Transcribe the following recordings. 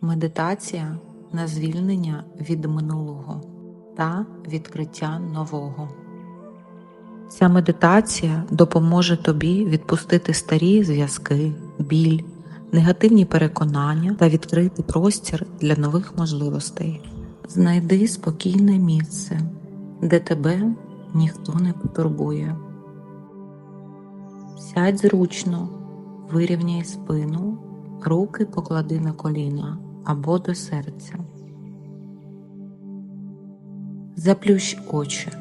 Медитація на звільнення від минулого та відкриття нового. Ця медитація допоможе тобі відпустити старі зв'язки, біль, негативні переконання та відкрити простір для нових можливостей. Знайди спокійне місце, де тебе ніхто не потурбує. Сядь зручно, вирівняй спину, руки поклади на коліна або до серця. Заплющ очі,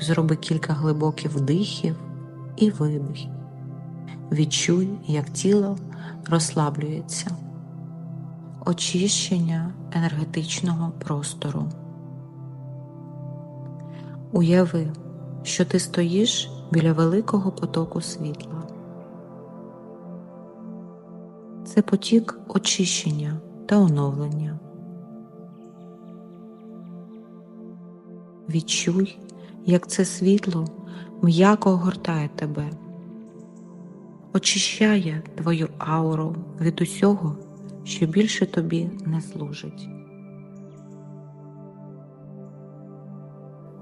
зроби кілька глибоких вдихів і видихів. Відчуй, як тіло розслаблюється. Очищення енергетичного простору. Уяви, що ти стоїш біля великого потоку світла. Це потік очищення та оновлення. Відчуй, як це світло м'яко огортає тебе, очищає твою ауру від усього, що більше тобі не служить.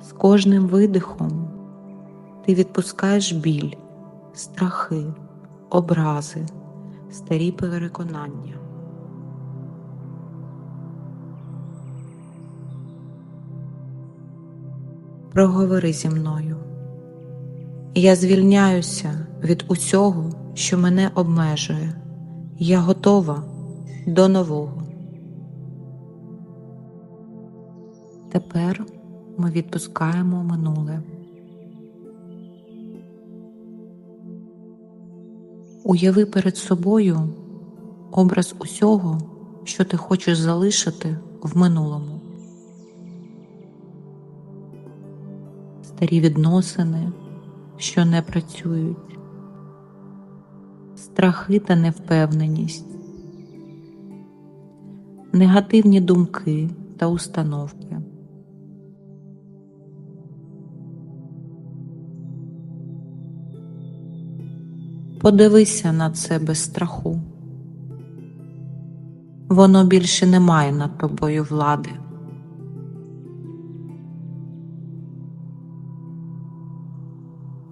З кожним видихом ти відпускаєш біль, страхи, образи, старі переконання. Проговори зі мною. Я звільняюся від усього, що мене обмежує. Я готова до нового. Тепер ми відпускаємо минуле. Уяви перед собою образ усього, що ти хочеш залишити в минулому. Старі відносини, що не працюють, страхи та невпевненість, негативні думки та установки. Подивися на це без страху. Воно більше не має над тобою влади.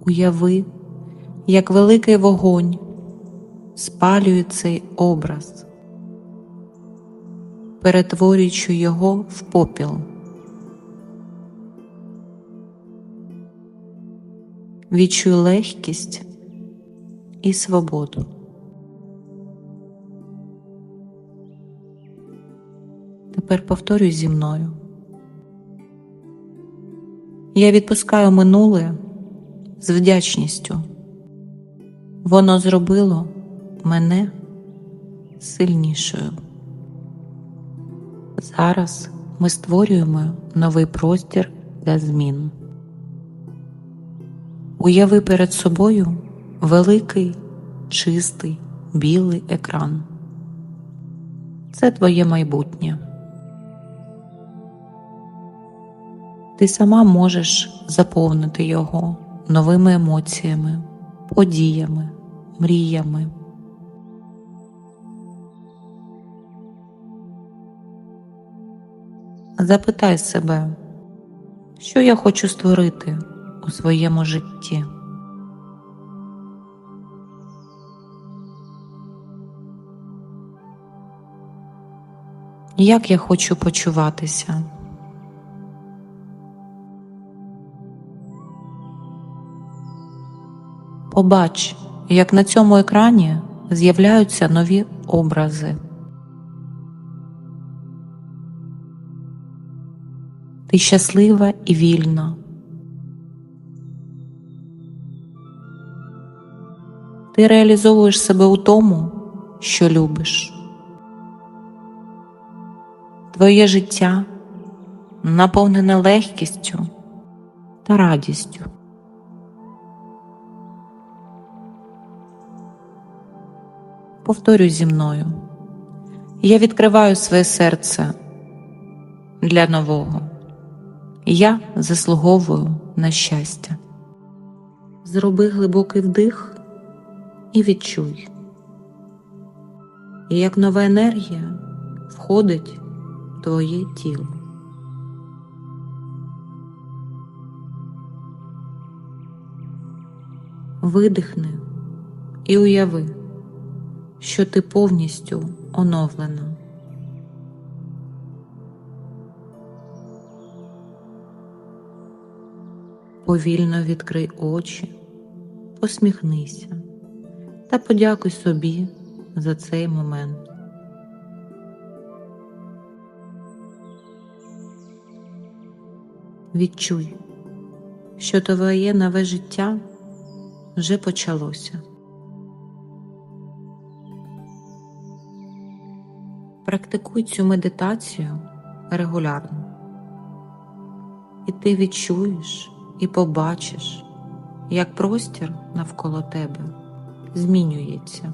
Уяви, як великий вогонь спалює цей образ, перетворюючи його в попіл. Відчуй легкість і свободу. Тепер повторюй зі мною. Я відпускаю минуле з вдячністю. Воно зробило мене сильнішою. Зараз ми створюємо новий простір для змін. Уяви перед собою великий, чистий, білий екран. Це твоє майбутнє. Ти сама можеш заповнити його новими емоціями, подіями, мріями. Запитай себе, що я хочу створити у своєму житті. Як я хочу почуватися? Побач, як на цьому екрані з'являються нові образи. Ти щаслива і вільна. Ти реалізовуєш себе у тому, що любиш. Твоє життя наповнене легкістю та радістю. Повторюй зі мною. Я відкриваю своє серце для нового. Я заслуговую на щастя. Зроби глибокий вдих і відчуй. І як нова енергія входить в твоє тіло. Видихни і уяви, що ти повністю оновлена. Повільно відкрий очі, посміхнися та подякуй собі за цей момент. Відчуй, що твоє нове життя вже почалося. Практикуй цю медитацію регулярно, і ти відчуєш і побачиш, як простір навколо тебе змінюється.